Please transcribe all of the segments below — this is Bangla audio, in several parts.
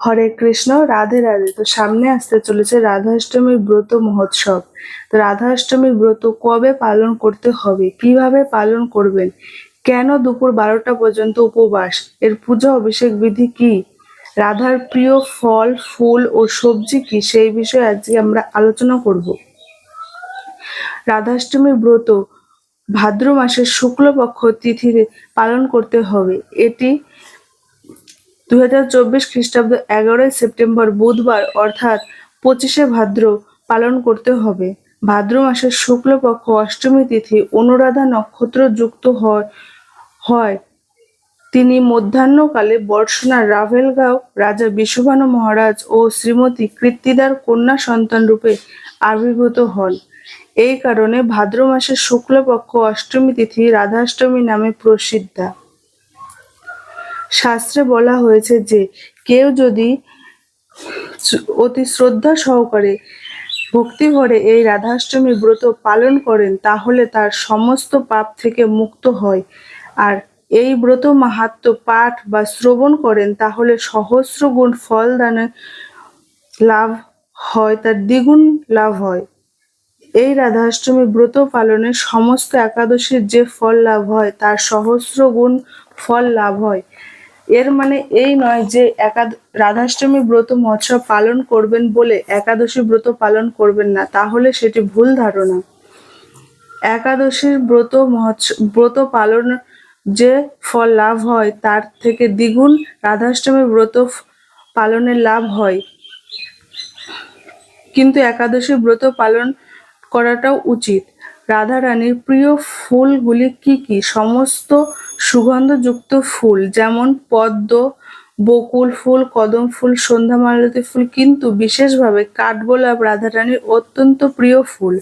হরে কৃষ্ণ, রাধে রাধে। তো সামনে আসতে চলেছে রাধাষ্টমীর ব্রত মহোৎসব। তো রাধাষ্টমীর ব্রত কবে পালন করতে হবে? কীভাবে পালন করবেন? কেন দুপুর বারোটা পর্যন্ত উপবাস? এর পূজা অভিষেক বিধি কি? রাধার প্রিয় ফল, ফুল ও সবজি কি? সেই বিষয়ে আজকে আমরা আলোচনা করব। রাধাষ্টমীর ব্রত ভাদ্র মাসের শুক্লপক্ষ তিথিতে পালন করতে হবে। এটি দুই হাজার চব্বিশ খ্রিস্টাব্দ এগারোই সেপ্টেম্বর বুধবার অর্থাৎ পঁচিশে ভাদ্র পালন করতে হবে। ভাদ্র মাসের শুক্লপক্ষ অষ্টমী তিথি অনুরাধা নক্ষত্র যুক্ত হয় হয়। তিনি মধ্যাহ্নকালে বর্ষনার রাভেলগাঁও রাজা বিশ্বভানু মহারাজ ও শ্রীমতী কৃত্তিদার কন্যা সন্তান রূপে আবির্ভূত হন। এই কারণে ভাদ্র মাসের শুক্লপক্ষ অষ্টমী তিথি রাধাষ্টমী নামে প্রসিদ্ধা। শাস্ত্রে বলা হয়েছে যে কেউ যদি অতি শ্রদ্ধা সহকারে ভক্তি ভরে এই রাধাষ্টমী ব্রত পালন করেন, তাহলে তার সমস্ত পাপ থেকে মুক্ত হয়। আর এই ব্রত মাহাত্ম পাঠ বা শ্রবণ করেন, তাহলে সহস্র গুণ ফল দানে লাভ হয়, তার দ্বিগুণ লাভ হয়। এই রাধাষ্টমী ব্রত পালনে সমস্ত একাদশীর যে ফল লাভ হয়, তার সহস্র গুণ ফল লাভ হয়। এর মানে এই নয় যে একাদ রাধাষ্টমী ব্রত মহোৎসব পালন করবেন বলে একাদশী ব্রত পালন করবেন না, তাহলে সেটি ভুল ধারণা। একাদশীর ব্রত মহোৎসব ব্রত পালন যে ফল লাভ হয়, তার থেকে দ্বিগুণ রাধাষ্টমী ব্রত পালনের লাভ হয়। কিন্তু একাদশী ব্রত পালন করাটাও উচিত। রাধারানীর প্রিয় ফুলগুলি কি কি? সমস্ত সুগন্ধযুক্ত ফুল, যেমন পদ্ম, বকুল ফুল, কদম ফুল, সন্ধ্যা মালতী ফুল, কিন্তু বিশেষভাবে কাঠগোলাপ রাধারানীর অত্যন্ত প্রিয় ফুল।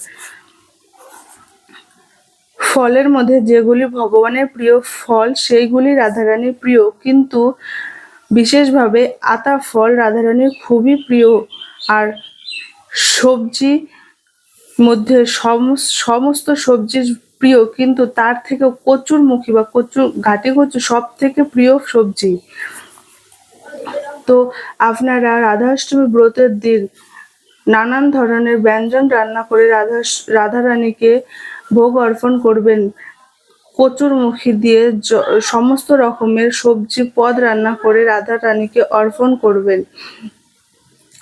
ফলের মধ্যে যেগুলি ভগবানের প্রিয় ফল, সেইগুলি রাধারানীর প্রিয়, কিন্তু বিশেষভাবে আতা ফল রাধারানীর খুবই প্রিয়। আর সবজি মধ্যে সমস্ত সবজির প্রিয়, কিন্তু তার থেকে কচুর মুখী বা কচুর ঘাটি কচু সব থেকে প্রিয় সবজি। তো আপনারা রাধাষ্টমী ব্রতের দিন নানান ধরনের ব্যঞ্জন রান্না করে রাধা রাধারানীকে ভোগ অর্পণ করবেন। কচুর মুখী দিয়ে সমস্ত রকমের সবজি পদ রান্না করে রাধা রানীকে অর্পণ করবেন।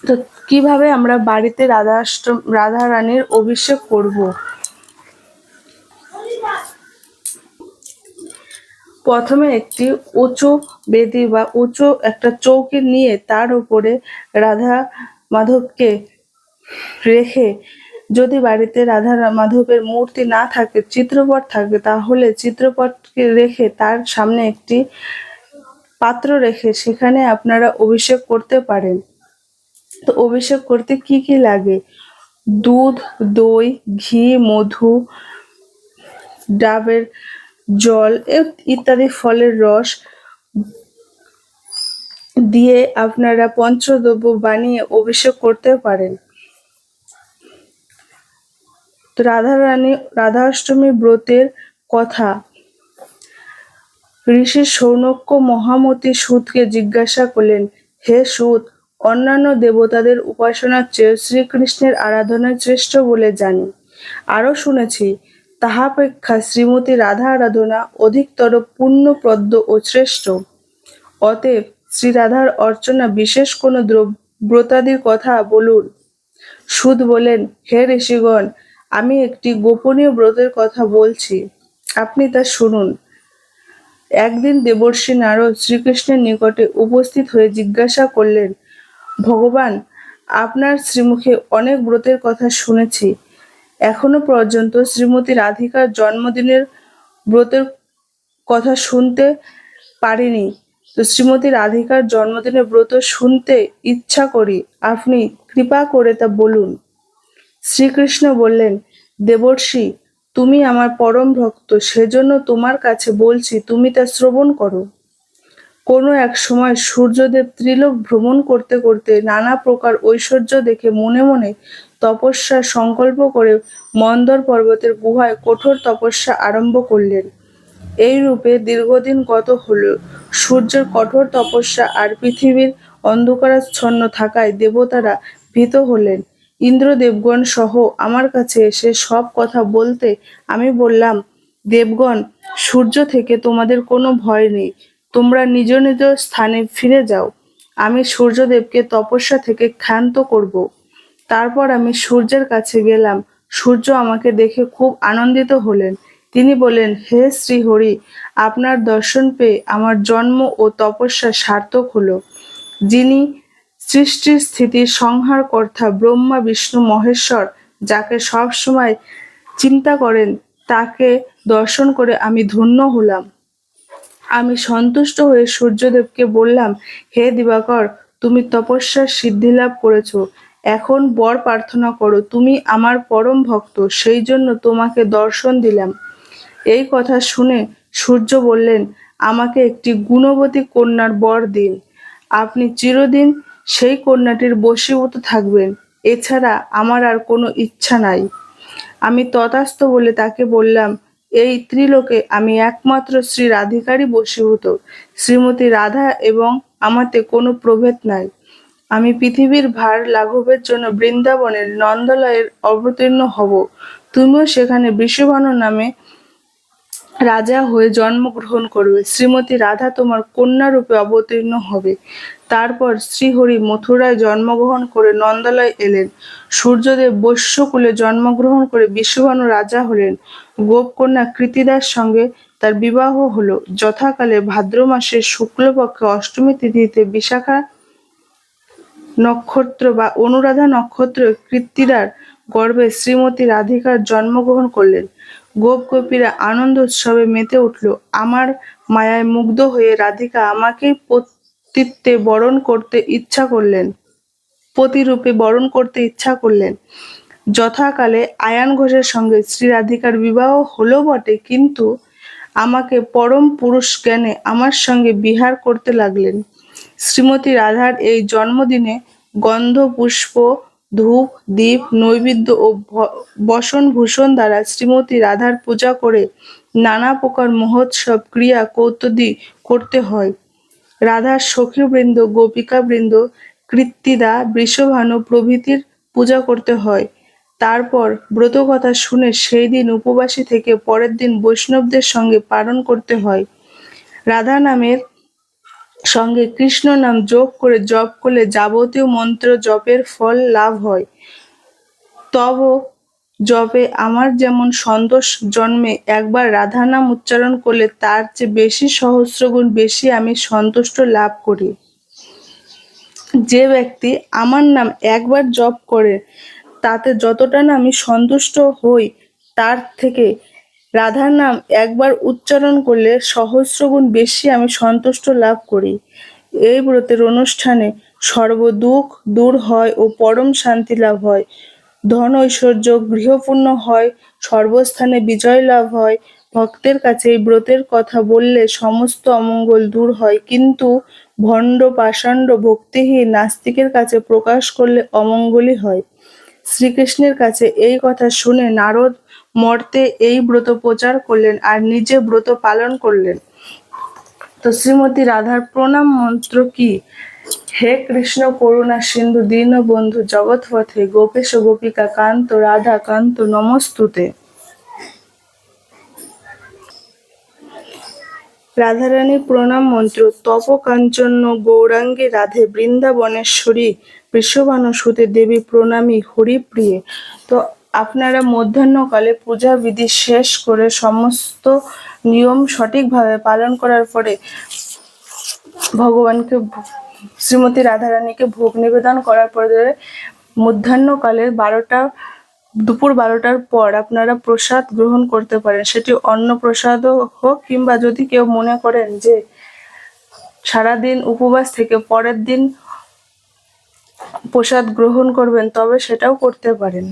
তো কীভাবে আমরা বাড়িতে রাধাষ্টম রাধা রানীর অভিষেক করব? প্রথমে একটি উঁচু বেদি বা উঁচু একটা চৌকি নিয়ে তার উপরে রাধা মাধবকে রেখে যদি বাড়িতে রাধা মাধবের মূর্তি না থাকে, চিত্রপট থাকে, তাহলে চিত্রপটকে রেখে তার সামনে একটি পাত্র রেখে সেখানে আপনারা অভিষেক করতে পারেন। তো অভিষেক করতে কি কি লাগে? দুধ, দই, ঘি, মধু, ডাবের জল ইত্যাদি ফলের রস দিয়ে আপনারা পঞ্চদ্রব্য বানিয়ে অভিষেক করতে পারেন। তো রাধা রানী, রাধা অষ্টমী ব্রতের কথা। ঋষি সৌনক্য মহামতি সুদকে জিজ্ঞাসা করলেন, হে সুদ অন্যান্য দেবতাদের উপাসনার চেয়ে শ্রীকৃষ্ণের আরাধনা শ্রেষ্ঠ বলে জানি। আরও শুনেছি তাহাপেক্ষা শ্রীমতী রাধা আরাধনা অধিকতর পূর্ণপ্রদ্য ও শ্রেষ্ঠ। অতএব শ্রীরাধার অর্চনা বিশেষ কোনো ব্রতাদির কথা বলুন। সুদ বলেন, হে ঋষিগণ, আমি একটি গোপনীয় ব্রতের কথা বলছি। আপনি তা শুনুন। একদিন দেবর্ষী নারদ শ্রীকৃষ্ণের নিকটে উপস্থিত হয়ে জিজ্ঞাসা করলেন, ভগবান, আপনার শ্রীমুখে অনেক ব্রতের কথা শুনেছি। এখনও পর্যন্ত শ্রীমতী রাধিকার জন্মদিনের ব্রতের কথা শুনতে পারিনি। তো শ্রীমতী রাধিকার জন্মদিনের ব্রত শুনতে ইচ্ছা করি। আপনি কৃপা করে তা বলুন। শ্রীকৃষ্ণ বললেন, দেবর্ষি, তুমি আমার পরম ভক্ত, সেজন্য তোমার কাছে বলছি, তুমি তা শ্রবণ করো। কোনো এক সময় সূর্যদেব ত্রিলোক ভ্রমণ করতে করতে নানা প্রকার ঐশ্বর্য দেখে মনে মনে তপস্যার সংকল্প করে মন্দর পর্বতের গুহায় কঠোর তপস্যা আরম্ভ করলেন। এই রূপে দীর্ঘদিন গত হল। সূর্যের কঠোর তপস্যা আর পৃথিবীর অন্ধকারাচ্ছন্ন থাকায় দেবতারা ভীত হলেন। ইন্দ্র দেবগণ সহ আমার কাছে এসে সব কথা বলতে আমি বললাম, দেবগণ, সূর্য থেকে তোমাদের কোনো ভয় নেই। তোমরা নিজ নিজ স্থানে ফিরে যাও। আমি সূর্যদেবকে তপস্যা থেকে ক্ষান্ত করব। তারপর আমি সূর্যের কাছে গেলাম। সূর্য আমাকে দেখে খুব আনন্দিত হলেন। তিনি বলেন হে শ্রীহরি, আপনার দর্শন পেয়ে আমার জন্ম ও তপস্যা সার্থক হলো। যিনি সৃষ্টির স্থিতির সংহারকর্তা ব্রহ্মা, বিষ্ণু, মহেশ্বর, যাকে সব সময় চিন্তা করেন, তাকে দর্শন করে আমি ধন্য হলাম। আমি সন্তুষ্ট হয়ে সূর্যদেবকে বললাম, হে দিবাকর, তুমি তপস্যার সিদ্ধি লাভ করেছ। এখন বর প্রার্থনা করো, তুমি আমার পরম ভক্ত সেই জন্য তোমাকে দর্শন দিলাম। এই কথা শুনে সূর্য বললেন, আমাকে একটি গুণবতী কন্যার বর দিন। আপনি চিরদিন সেই কন্যাটির বশীভূত থাকবেন, এছাড়া আমার আর কোনো ইচ্ছা নাই। আমি তথাস্থ বলে তাকে বললাম, এই ত্রিলোকে আমি একমাত্র শ্রী রাধিকারই বশীভূত। শ্রীমতী রাধা এবং আমাতে কোনো প্রভেদ নাই। আমি পৃথিবীর ভার লাঘবের জন্য বৃন্দাবনের নন্দলয়ের অবতীর্ণ হব। তুমিও সেখানে বিশ্ববানু নামে রাজা হয়ে জন্মগ্রহণ করবে। শ্রীমতী রাধা তোমার কন্যা রূপে অবতীর্ণ হবে। তারপর শ্রীহরি মথুরায় জন্মগ্রহণ করে নন্দালয় এলেন। সূর্যদেব বৈশ্যকুলে জন্মগ্রহণ করে বিশ্বভানু রাজা হলেন। গোপকন্যা কৃতিদার সঙ্গে তার বিবাহ হলো। যথাকালে ভাদ্র মাসের শুক্লপক্ষে অষ্টমী তিথিতে বিশাখা নক্ষত্র বা অনুরাধা নক্ষত্র কৃত্তিদার গর্ভে শ্রীমতী রাধিকার জন্মগ্রহণ করলেন। গোপ গোপীরা আনন্দ উৎসবে মেতে উঠল। আমার মায়ায় মুগ্ধ হয়ে রাধিকা আমাকেই পতিত্বে বরণ করতে ইচ্ছা করলেন। পতিরূপে বরণ করতে ইচ্ছা করলেন। যথাকালে আয়ান ঘোষের সঙ্গে শ্রী রাধিকার বিবাহ হলো বটে, কিন্তু আমাকে পরম পুরুষ জ্ঞানে আমার সঙ্গে বিহার করতে লাগলেন। শ্রীমতী রাধার এই জন্মদিনে গন্ধ, পুষ্প, ধূপ, দীপ, নৈবেদ্য ও বসন ভূষণ দ্বারা শ্রীমতী রাধার পূজা করে নানা প্রকার মহোৎসব, ক্রিয়া, কৌতুদি করতে হয়। রাধার সখীবৃন্দ, গোপিকাবৃন্দ, কৃত্তিদা, বৃষভানু প্রভৃতির পূজা করতে হয়। তারপর ব্রত কথা শুনে সেই দিন উপবাসী থেকে পরের দিন বৈষ্ণবদের সঙ্গে পালন করতে হয়। রাধা নামের সঙ্গে কৃষ্ণ নাম যোগ করে জপ করলে যাবতীয় মন্ত্র জপের ফল লাভ হয়। তব জপে আমার যেমন সন্তোষ জন্মে একবার রাধা নাম উচ্চারণ করলে তার চেয়ে বেশি সহস্রগুণ বেশি আমি সন্তুষ্ট লাভ করি। যে ব্যক্তি আমার নাম একবার জপ করে, তাতে যতটা না আমি সন্তুষ্ট হই, তার থেকে রাধার নাম একবার উচ্চারণ করলে সহস্রগুণ বেশি আমি সন্তুষ্ট লাভ করি। এই ব্রতের অনুষ্ঠানে সর্বদুঃখ দূর হয় ও পরম শান্তি লাভ হয়। ধন ঐশ্বর্য গৃহপূর্ণ হয়, সর্বস্থানে বিজয় লাভ হয়। ভক্তের কাছে এই ব্রতের কথা বললে সমস্ত অমঙ্গল দূর হয়, কিন্তু ভণ্ড পাষাণ্ড ভক্তিহীন নাস্তিকের কাছে প্রকাশ করলে অমঙ্গলই হয়। শ্রীকৃষ্ণের কাছে এই কথা শুনে নারদ মর্তে এই ব্রত প্রচার করলেন আর নিজে ব্রত পালন করলেন। তো শ্রীমতী রাধার প্রণাম মন্ত্র কি? হে কৃষ্ণ করুণা সিন্ধু দীনবন্ধু জগৎপথে গোপেশ গোপিকা কান্ত, রাধা কান্ত, নমস্তুতে। রাধারানী প্রণাম মন্ত্র, তপ কাঞ্চন গৌরাঙ্গী রাধে বৃন্দাবনেশ্বরী বৃষভানু সুতে দেবী প্রণামী হরিপ্রিয়ে। তো আপনারা মধ্যাহ্নকালে পূজা বিধি শেষ করে সমস্ত নিয়ম সঠিকভাবে পালন করার পরে ভগবানকে শ্রীমতী রাধারানীকে ভোগ নিবেদন করার পরে মধ্যাহ্নকালের বারোটা, দুপুর বারোটার পর আপনারা প্রসাদ গ্রহণ করতে পারেন। সেটি অন্ন প্রসাদও হোক কিংবা যদি কেউ মনে করেন যে সারাদিন উপবাস থেকে পরের দিন প্রসাদ গ্রহণ করবেন, তবে সেটাও করতে পারেন।